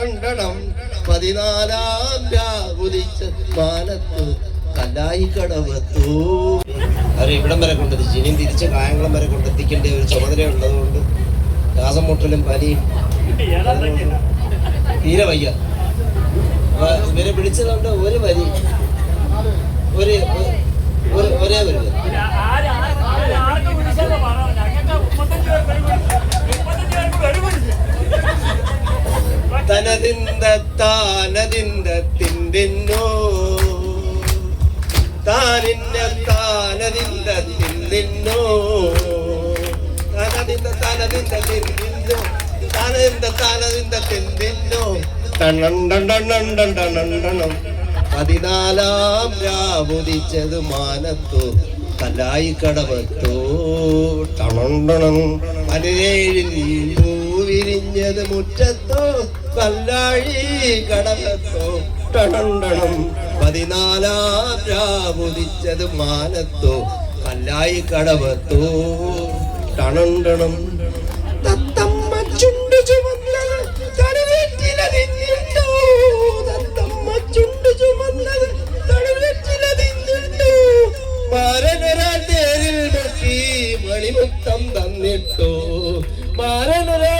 ടണണ്ടണം പതിനാലാം രാവുദിച്ച മാനത്ത് കല്ലായി കടവത്തു. അവർ ഇവിടം വരെ കൊണ്ടെത്തിച്ചു. ഇനിയും തിരിച്ച് കായംകുളം വരെ കൊണ്ടെത്തിക്കേണ്ട ഒരു ചുമതല ഉള്ളതുകൊണ്ട് ശ്വാസം മുട്ടലും പനിയും തീരെ വയ്യ. ഇവരെ പിടിച്ചതുകൊണ്ട് ഒരു വരി. ഒരു ഒരു ഒരേ ഒരു വരി തനതിന്ത താനതിന്ത തിന്തിന്നോ താനിന്ന താനതിന്ത തിന്തിന്നോ താനതിന്ത താനതിന്ത തിന്തിന്നോ താനതിന്ത താനതിന്ത തിന്തിന്നോ ടണണ്ടണ്ടണ്ടണ്ടണ്ടണ്ടണം പതിനാലാം രാവുദിച്ചത് മാനത്തു കലായി കടവത്തോ. ടണണ്ടണം. പതിനേഴിൽ വിരിഞ്ഞത് മുറ്റത്തോ. കല്ലാഴി കടവത്തോ ടണണ്ടണം പതിനാലാം രാമുദിച്ചത് മാനത്തോ. കല്ലായി കടവത്തോ ടണണ്ടണം തത്തമ്മ ചുണ്ടു ചുമന്നത് തണുവേറ്റിലതിഞ്ഞിട്ടോ ചുമന്നത് തണുവേറ്റിലതിഞ്ഞിട്ടോ തേരിൽ മണിമുത്തം തന്നിട്ടോ. മാരനൊരാൾ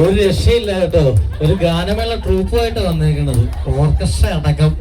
ഒരു രക്ഷയില്ല കേട്ടോ. ഒരു ഗാനമേള ട്രൂപ്പുമായിട്ട് വന്നേക്കുന്നത് ഓർക്കസ്ട്ര അടക്കം.